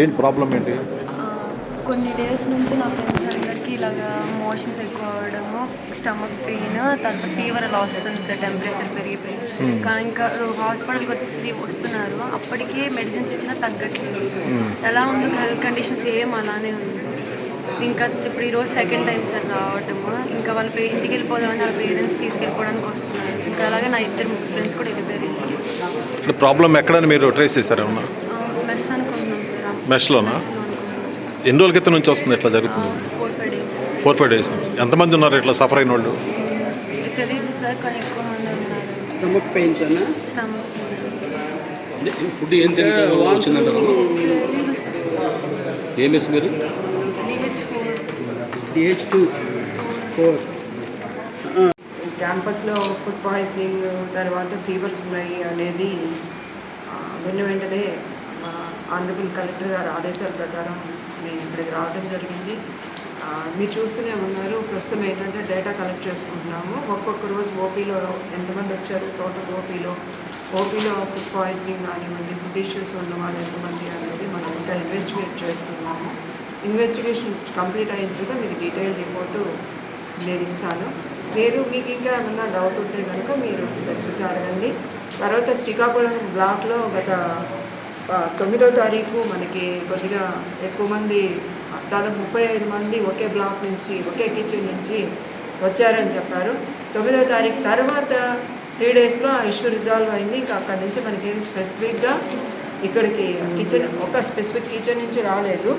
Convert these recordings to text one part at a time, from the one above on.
ఏంటి ప్రాబ్లం ఏంటి? కొన్ని డేస్ నుంచి నా ఫ్రెండ్స్ అందరికీ ఇలాగా మోషన్స్ ఎక్కువ అవడము స్టమక్ పెయిన్ తర్వాత ఫీవర్ అలా వస్తుంది సార్ టెంపరేచర్ పెరిగిపోయి. కానీ ఇంకా హాస్పిటల్కి వచ్చేసి వస్తున్నారు. అప్పటికే మెడిసిన్స్ ఇచ్చినా తగ్గట్లేదు. ఎలా ఉందో హెల్త్ కండిషన్స్ ఏం అలానే ఉంది. ఇంకా ఇప్పుడు ఈరోజు సెకండ్ టైం సార్ రావటము ఇంకా వాళ్ళ పే ఇంటికి వెళ్ళిపోదామని వాళ్ళ పేరెంట్స్ తీసుకెళ్ళిపోవడానికి వస్తున్నారు. ఇంకా అలాగే నా ఇద్దరు ముగ్గురు ఫ్రెండ్స్ కూడా వెళ్ళిపోయారు ప్రాబ్లం ఎక్కడని మీరు ట్రేస్ చేశారు అనుకుంటున్నాం సార్ మెష్లోనా ఎన్ని రోజుల క్రితం నుంచి వస్తుంది ఇట్లా జరుగుతుంది? Four five days four five days నుంచి. ఎంతమంది ఉన్నారు ఇట్లా సఫర్ అయిన వాళ్ళు? తెలియదు సార్ కానీ ఎక్కువ మంది ఉన్నారు. స్టమక్ పెయిన్స్ అన్న? స్టమక్ ఫుడ్ ఏం తింటే వచ్చిందంటారు? తెలీదు సార్. ఏం వేసి మీరు? DH four DH two four క్యాంపస్లో ఫుడ్ పాయిజనింగ్ తర్వాత ఫీవర్స్ ఉన్నాయి అనేది విన్న వెంటనే అందుకు ఆనరబుల్ కలెక్టర్ గారి ఆదేశాల ప్రకారం నేను ఇక్కడికి రావడం జరిగింది. మీరు చూస్తూనే ఉన్నారు. ప్రస్తుతం ఏంటంటే డేటా కలెక్ట్ చేసుకుంటున్నాము. ఒక్కొక్క రోజు ఓపీలో ఎంతమంది వచ్చారు? టోటల్ ఓపీలో ఓపీలో ఫుడ్ పాయిజనింగ్ కానివ్వండి ఫుడ్ ఇష్యూస్ ఉన్న వాళ్ళు ఎంతమంది అనేది మనం ఇంకా ఇన్వెస్టిగేట్ చేస్తున్నాము. ఇన్వెస్టిగేషన్ కంప్లీట్ అయిన తర్వాత మీకు డీటెయిల్ రిపోర్టు నేను ఇస్తాను. లేదు మీకు ఇంకా ఏమన్నా డౌట్ ఉంటే కనుక మీరు స్పెసిఫిక్గా అడగండి. తర్వాత శ్రీకాకుళం బ్లాక్లో గత తొమ్మిదో తారీఖు మనకి కొద్దిగా ఎక్కువ మంది దాదాపు ముప్పై ఐదు మంది ఒకే బ్లాక్ నుంచి ఒకే కిచెన్ నుంచి వచ్చారని చెప్పారు. తొమ్మిదో తారీఖు తర్వాత త్రీ డేస్లో ఆ ఇష్యూ రిజాల్వ్ అయింది. ఇంకా అక్కడి నుంచి మనకేమి స్పెసిఫిక్గా ఇక్కడికి కిచెన్ ఒక స్పెసిఫిక్ కిచెన్ నుంచి రాలేదు.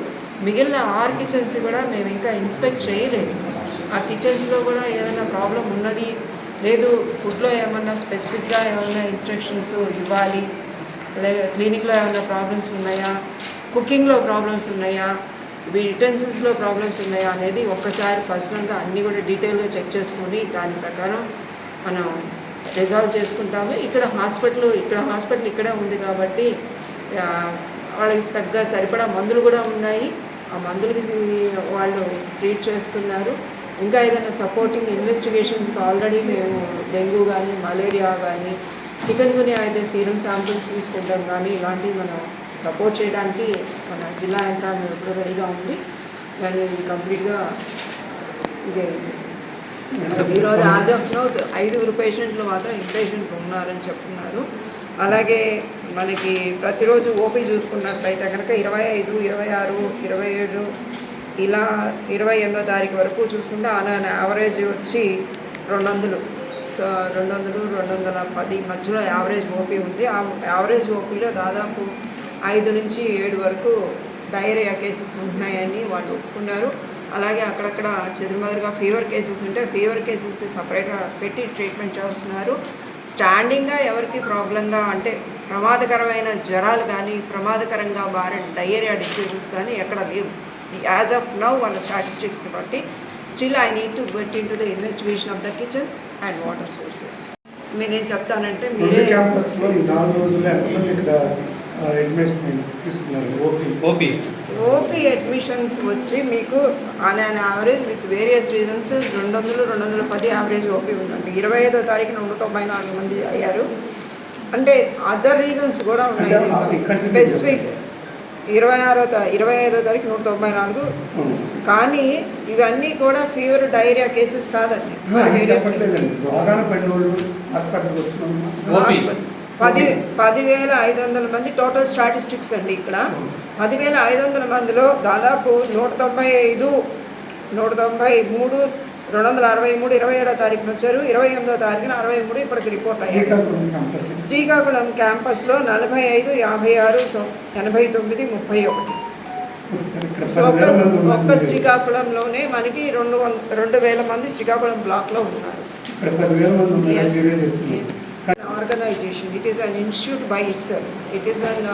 మిగిలిన ఆరు కిచెన్స్ కూడా మేము ఇంకా ఇన్స్పెక్ట్ చేయలేదు. ఆ కిచెన్స్లో కూడా ఏమైనా ప్రాబ్లం ఉన్నది లేదు ఫుడ్లో ఏమన్నా స్పెసిఫిక్గా ఏమైనా ఇన్స్ట్రక్షన్స్ ఇవ్వాలి లేదా క్లినిక్లో ఏమైనా ప్రాబ్లమ్స్ ఉన్నాయా? కుకింగ్లో ప్రాబ్లమ్స్ ఉన్నాయా? యుటెన్సిల్స్లో ప్రాబ్లమ్స్ ఉన్నాయా అనేది ఒక్కసారి పర్సనల్గా అన్నీ కూడా డీటెయిల్గా చెక్ చేసుకొని దాని ప్రకారం మనం రిజాల్వ్ చేసుకుంటాము. ఇక్కడ హాస్పిటల్ ఇక్కడ హాస్పిటల్ ఇక్కడే ఉంది కాబట్టి వాళ్ళకి తగ్గ సరిపడా మందులు కూడా ఉన్నాయి. ఆ మందులకి వాళ్ళు ట్రీట్ చేస్తున్నారు. ఇంకా ఏదైనా సపోర్టింగ్ ఇన్వెస్టిగేషన్స్కి ఆల్రెడీ మేము డెంగ్యూ కానీ మలేరియా కానీ చికెన్ గుని అయితే సీరం శాంపిల్స్ తీసుకుంటాం కానీ ఇలాంటివి మనం సపోర్ట్ చేయడానికి మన జిల్లా యంత్రాంగం ఎప్పుడు రెడీగా ఉంది. దాన్ని కంప్లీట్గా ఇదే ఈరోజు యాజ్ ఆఫ్ నో ఐదుగురు పేషెంట్లు మాత్రం ఇన్పేషెంట్లు ఉన్నారని చెప్తున్నారు. అలాగే మనకి ప్రతిరోజు ఓపీ చూసుకున్నట్లయితే కనుక ఇరవై ఐదు ఇరవై ఆరు ఇరవై ఏడు ఇలా ఇరవై ఎనిమిదో తారీఖు వరకు చూసుకుంటే అలా యావరేజ్ వచ్చి రెండు వందలు సో రెండు వందలు రెండు వందల పది మధ్యలో యావరేజ్ ఓపీ ఉంది. ఆ యావరేజ్ ఓపీలో దాదాపు ఐదు నుంచి ఏడు వరకు డయేరియా కేసెస్ ఉంటున్నాయని వాళ్ళు ఒప్పుకున్నారు. అలాగే అక్కడక్కడ చెదురుమదురుగా ఫీవర్ కేసెస్ ఉంటే ఫీవర్ కేసెస్కి సపరేట్గా పెట్టి ట్రీట్మెంట్ చేస్తున్నారు. స్టాండింగ్గా ఎవరికి ప్రాబ్లంగా అంటే ప్రమాదకరమైన జ్వరాలు కానీ ప్రమాదకరంగా మారే డయేరియా డిసీజెస్ కానీ ఎక్కడ లేవు. యాజ్ ఆఫ్ నౌ వాళ్ళ స్టాటిస్టిక్స్ని బట్టి still I need to get into the investigation of the kitchens and water sources నేనేం చెప్తానంటే మీరే మీరే క్యాంపస్లో ఈ నాలుగు రోజుల్లో ఎంతమంది ఇక్కడ ఓపీ అడ్మిషన్స్ వచ్చి మీకు on an average with various reasons రెండు వందలు రెండు వందల పది యావరేజ్ ఓపీ ఉందండి. ఇరవై ఐదో తారీఖున నూట తొంభై నాలుగు మంది అయ్యారు. అంటే అదర్ రీజన్స్ కూడా ఉన్నాయి. స్పెసిఫిక్ ఇరవై ఆరో ఇరవై ఐదో తారీఖు నూట తొంభై నాలుగు. కానీ ఇవన్నీ కూడా ఫీవర్ డైరియా కేసెస్ కాదండి. పది పదివేల ఐదు వందల మంది టోటల్ స్టాటిస్టిక్స్ అండి ఇక్కడ పదివేల ఐదు వందల మందిలో దాదాపు నూట తొంభై ఐదు నూట తొంభై మూడు రెండు వందల అరవై మూడు ఇరవై ఏడో తారీఖున వచ్చారు. ఇరవై ఎనిమిదో తారీఖున అరవై మూడు ఇప్పటికి రిపోర్ట్ అయ్యాయి. శ్రీకాకుళం క్యాంపస్ శ్రీకాకుళం క్యాంపస్లో నలభై ఐదు యాభై ఆరు తొ- ఎనభై తొమ్మిది ముప్పై ఒకటి ఒక్క శ్రీకాకుళంలోనే మనకి రెండు వంద రెండు వేల మంది శ్రీకాకుళం బ్లాక్లో ఉన్నారు. Organisation it is an institute by itself it is an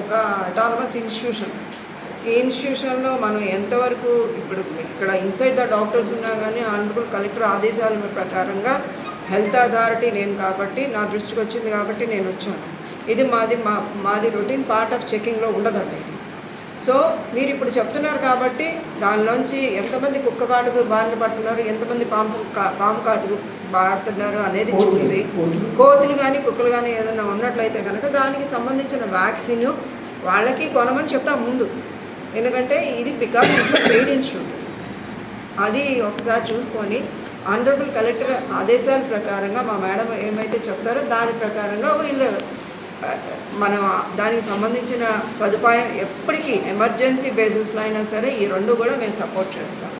ఒక అటానమస్ ఇన్స్టిట్యూషన్ ఈ ఇన్స్టిట్యూషన్లో మనం ఎంతవరకు ఇప్పుడు ఇక్కడ ఇన్సైడ్ ద డాక్టర్స్ ఉన్నా కానీ ఆనరబుల్ కలెక్టర్ ఆదేశాల ప్రకారంగా హెల్త్ అథారిటీ నేను కాబట్టి నా దృష్టికి వచ్చింది కాబట్టి నేను వచ్చాను. ఇది మాది మా మాది రొటీన్ పార్ట్ ఆఫ్ చెకింగ్లో ఉండదండి. ఇది సో మీరు ఇప్పుడు చెప్తున్నారు కాబట్టి దానిలోంచి ఎంతమంది కుక్క కాటుకు బారిన పడుతున్నారు ఎంతమంది పాము పాము కాటుకు బారుతున్నారు అనేది చూసి కోతులు. కానీ కుక్కలు కానీ ఏదైనా ఉన్నట్లయితే కనుక దానికి సంబంధించిన వ్యాక్సిన్ వాళ్ళకి కొనమని చెప్తాం ముందు. ఎందుకంటే ఇది బికాస్ ఇంట్లో పెయిన్ ఇన్స్టిట్యూట్. అది ఒకసారి చూసుకొని ఆనరబుల్ కలెక్టర్ ఆదేశాల ప్రకారంగా మా మేడం ఏమైతే చెప్తారో దాని ప్రకారంగా వీళ్ళు మనం దానికి సంబంధించిన సదుపాయం ఎప్పటికీ ఎమర్జెన్సీ బేసిస్లో అయినా సరే ఈ రెండు కూడా మేము సపోర్ట్ చేస్తాం.